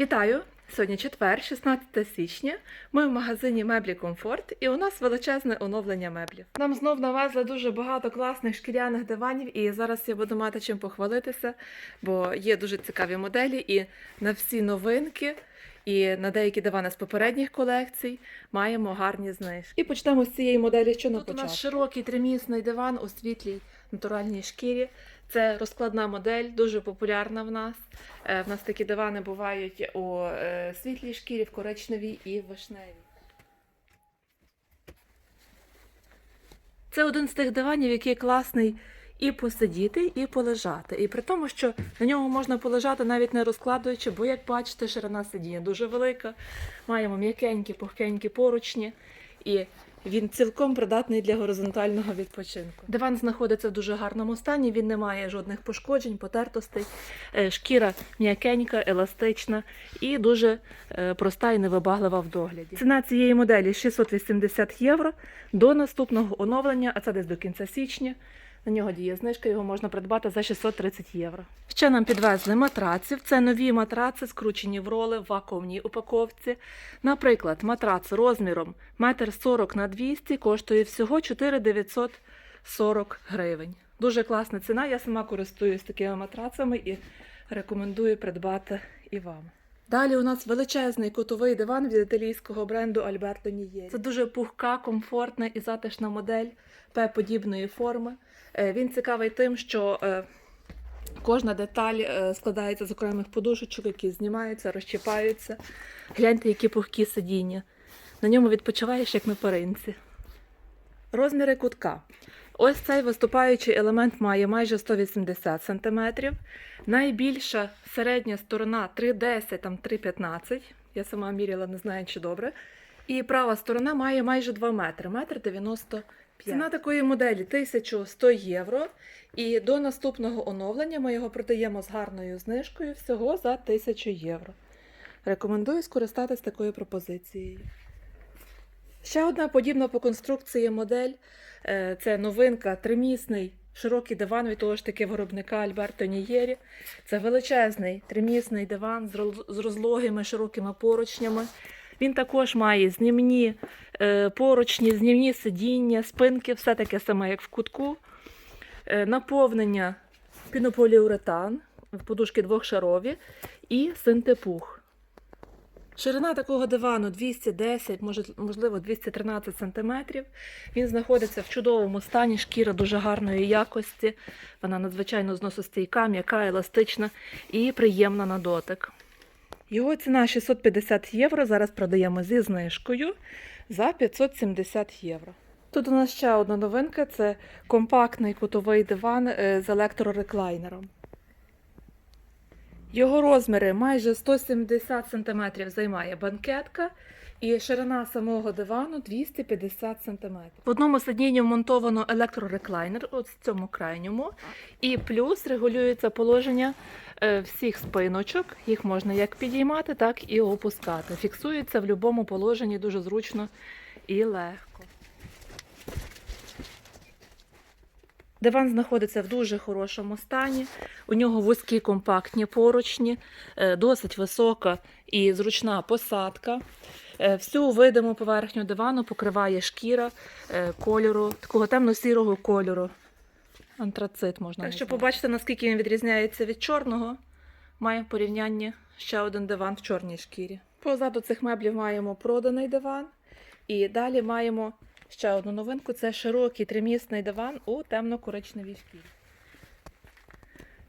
Вітаю! Сьогодні четвер, 16 січня. Ми в магазині Меблі Комфорт і у нас величезне оновлення меблів. Нам знов навезли дуже багато класних шкіряних диванів, і зараз я буду мати чим похвалитися, бо є дуже цікаві моделі, і на всі новинки, і на деякі дивани з попередніх колекцій маємо гарні знижки. І почнемо з цієї моделі, що на Тут у нас широкий тримісний диван у світлій натуральній шкірі. Це розкладна модель, дуже популярна в нас. Е, В нас такі дивани бувають у е, світлій шкірі, в коричневій і в вишневій. Це один з тих диванів, який класний і посидіти, і полежати. І при тому, що на ньому можна полежати навіть не розкладуючи, бо, як бачите, ширина сидіння дуже велика. Маємо м'якенькі, пухкенькі поручні. І він цілком придатний для горизонтального відпочинку. Диван знаходиться в дуже гарному стані, він не має жодних пошкоджень, потертостей. Е, Шкіра м'якенька, еластична і дуже е, проста і невибаглива в догляді. Ціна цієї моделі 680 євро до наступного оновлення, а це десь до кінця січня. На нього діє знижка, його можна придбати за 630 євро. Ще нам підвезли матраців. Це нові матраци, скручені в роли в вакуумній упаковці. Наприклад, матрац розміром 1,40 на 200 коштує всього 4940 гривень. Дуже класна ціна. Я сама користуюсь такими матрацами і рекомендую придбати і вам. Далі у нас величезний кутовий диван від італійського бренду Альберто Нієрі. Це дуже пухка, комфортна і затишна модель П-подібної форми. Е, Він цікавий тим, що е, кожна деталь е, складається з окремих подушечок, які знімаються, розчіпаються. Гляньте, які пухкі сидіння. На ньому відпочиваєш, як на перинці. Розміри кутка. Ось цей виступаючий елемент має майже 180 см. Найбільша середня сторона 3,10, там 3,15. Я сама міряла, не знаю, чи добре. І права сторона має майже 2 метри, метр 95. Ціна такої моделі 1100 євро. І до наступного оновлення ми його продаємо з гарною знижкою всього за 1000 євро. Рекомендую скористатись такою пропозицією. Ще одна подібна по конструкції модель е, це новинка, тримісний широкий диван від того ж таки виробника Альберто Нієрі. Це величезний тримісний диван з розлогими широкими поручнями. Він також має знімні е, поручні, знімні сидіння, спинки, все таке саме, як в кутку. Е, наповнення пінополіуретан, подушки двохшарові і синтепух. Ширина такого дивану 210, може, можливо, 213 см. Він знаходиться в чудовому стані, шкіра дуже гарної якості. Вона надзвичайно зносостійка, м'яка, еластична і приємна на дотик. Його ціна 650 євро. Зараз продаємо зі знижкою за 570 євро. Тут у нас ще одна новинка це компактний кутовий диван е, з електрореклайнером. Його розміри майже 170 см займає банкетка, і ширина самого дивану 250 см. В одному сидінні вмонтовано електрореклайнер, от в цьому крайньому, і плюс регулюється положення е, всіх спиночок. Їх можна як підіймати, так і опускати. Фіксується в будь-якому положенні дуже зручно і легко. Диван знаходиться в дуже хорошому стані. У нього вузькі компактні поручні, е, досить висока і зручна посадка. Е, Всю видиму поверхню дивану покриває шкіра е, кольору, такого темно-сірого кольору. Антрацит можна. Так що побачите, наскільки він відрізняється від чорного. Маємо в порівнянні ще один диван в чорній шкірі. Позаду цих меблів маємо проданий диван. І далі маємо ще одну новинку: це широкий тримісний диван у темно-коричневій шкірі.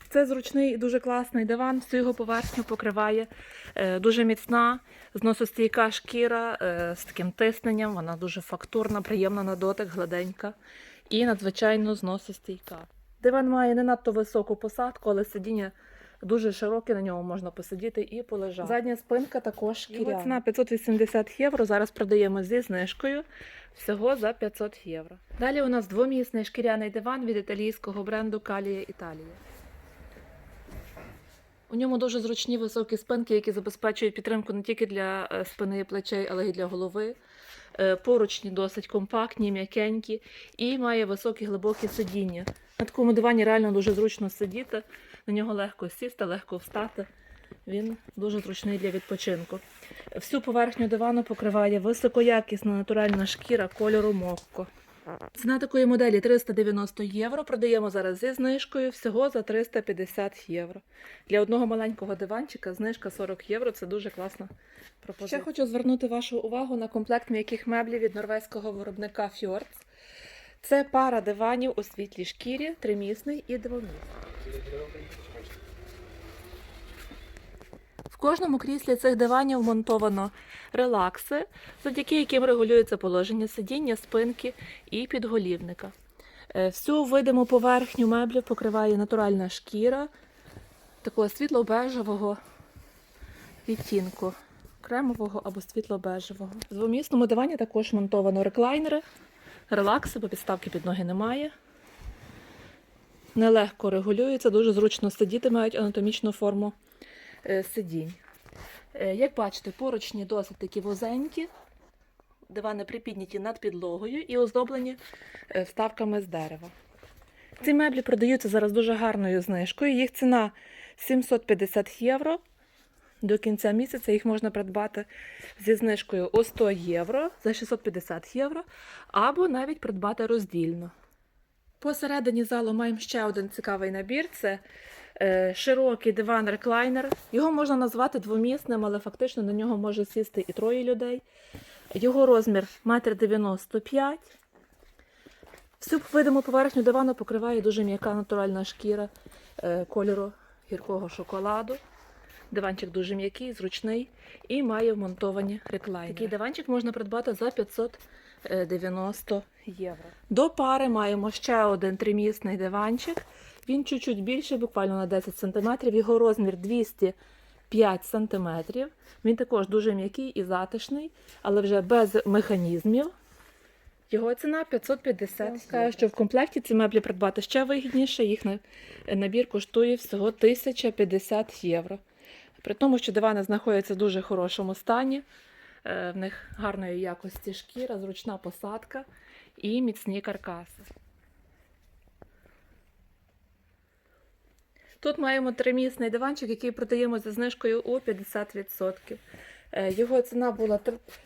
Це зручний і дуже класний диван. Всю його поверхню покриває е, дуже міцна, зносостійка шкіра е, з таким тисненням. Вона дуже фактурна, приємна на дотик, гладенька і надзвичайно зносостійка. Диван має не надто високу посадку, але сидіння дуже широке, на ньому можна посидіти і полежати. Задня спинка також шкіряна. Його ціна 580 євро. Зараз продаємо зі знижкою всього за 500 євро. Далі у нас двомісний шкіряний диван від італійського бренду Калія Італія. У ньому дуже зручні високі спинки, які забезпечують підтримку не тільки для е, спини і плечей, але й для голови. Е, Поручні досить компактні, м'якенькі і має високі глибокі сидіння. На такому дивані реально дуже зручно сидіти, на нього легко сісти, легко встати. Він дуже зручний для відпочинку. Всю поверхню дивану покриває високоякісна натуральна шкіра кольору мокко. Ціна такої моделі 390 євро. Продаємо зараз зі знижкою всього за 350 євро. Для одного маленького диванчика знижка 40 євро. Це дуже класна пропозиція. Ще хочу звернути вашу увагу на комплект м'яких меблів від норвезького виробника Fjords. Це пара диванів у світлій шкірі, тримісний і двомісний. В кожному кріслі цих диванів вмонтовано релакси, завдяки яким регулюється положення сидіння, спинки і підголівника. Е, Всю видиму поверхню меблів покриває натуральна шкіра такого світло-бежевого відтінку, кремового або світло-бежевого. В двомісному дивані також монтовано реклайнери, релакси, бо підставки під ноги немає. Нелегко регулюється, дуже зручно сидіти, мають анатомічну форму е, сидінь. Е, Як бачите, поручні досить такі вузенькі, дивани припідняті над підлогою і оздоблені е, вставками з дерева. Ці меблі продаються зараз дуже гарною знижкою. Їх ціна 750 євро. До кінця місяця їх можна придбати зі знижкою у 100 євро за 650 євро, або навіть придбати роздільно. Посередині залу маємо ще один цікавий набір. Це е, широкий диван-реклайнер. Його можна назвати двомісним, але фактично на нього може сісти і троє людей. Його розмір 1,95 м. Всю видиму поверхню дивану покриває дуже м'яка натуральна шкіра е, кольору гіркого шоколаду. Диванчик дуже м'який, зручний і має вмонтовані реклайнери. Такий диванчик можна придбати за 590 євро. До пари маємо ще один тримісний диванчик. Він чуть-чуть більший, буквально на 10 см. Його розмір 205 см. Він також дуже м'який і затишний, але вже без механізмів. Його ціна 550. Скажу, що в комплекті ці меблі придбати ще вигідніше. Їх набір коштує всього 1050 євро. При тому, що дивани знаходяться в дуже хорошому стані, е, в них гарної якості шкіра, зручна посадка і міцні каркаси. Тут маємо тримісний диванчик, який продаємо за знижкою у 50%. Е, Його ціна була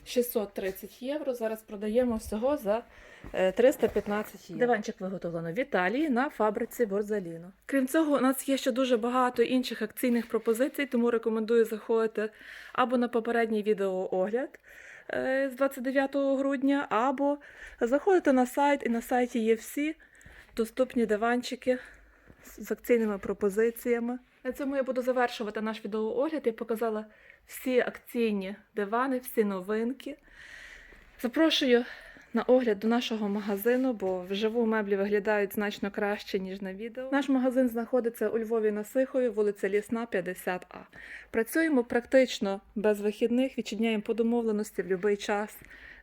630 євро. Зараз продаємо всього за е, 315 євро. Диванчик виготовлено в Італії на фабриці Борзаліно. Крім цього, у нас є ще дуже багато інших акційних пропозицій, тому рекомендую заходити або на попередній відеоогляд е, з 29 грудня, або заходити на сайт, і на сайті є всі доступні диванчики з акційними пропозиціями. На цьому я буду завершувати наш відеоогляд. Я показала всі акційні дивани, всі новинки. Запрошую на огляд до нашого магазину, бо вживу меблі виглядають значно краще, ніж на відео. Наш магазин знаходиться у Львові на Сихові, вулиця Лісна, 50А. Працюємо практично без вихідних, відчиняємо по домовленості в будь-який час,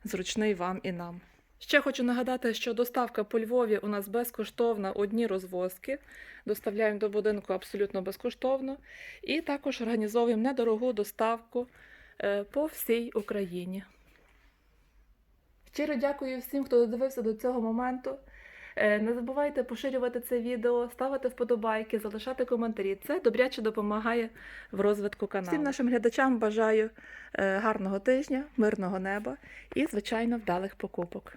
зручний вам і нам. Ще хочу нагадати, що доставка по Львові у нас безкоштовна одні розвозки. Доставляємо до будинку абсолютно безкоштовно. І також організовуємо недорогу доставку е, по всій Україні. Щиро дякую всім, хто додивився до цього моменту. Е, Не забувайте поширювати це відео, ставити вподобайки, залишати коментарі. Це добряче допомагає в розвитку каналу. Всім нашим глядачам бажаю е, гарного тижня, мирного неба і, звичайно, вдалих покупок.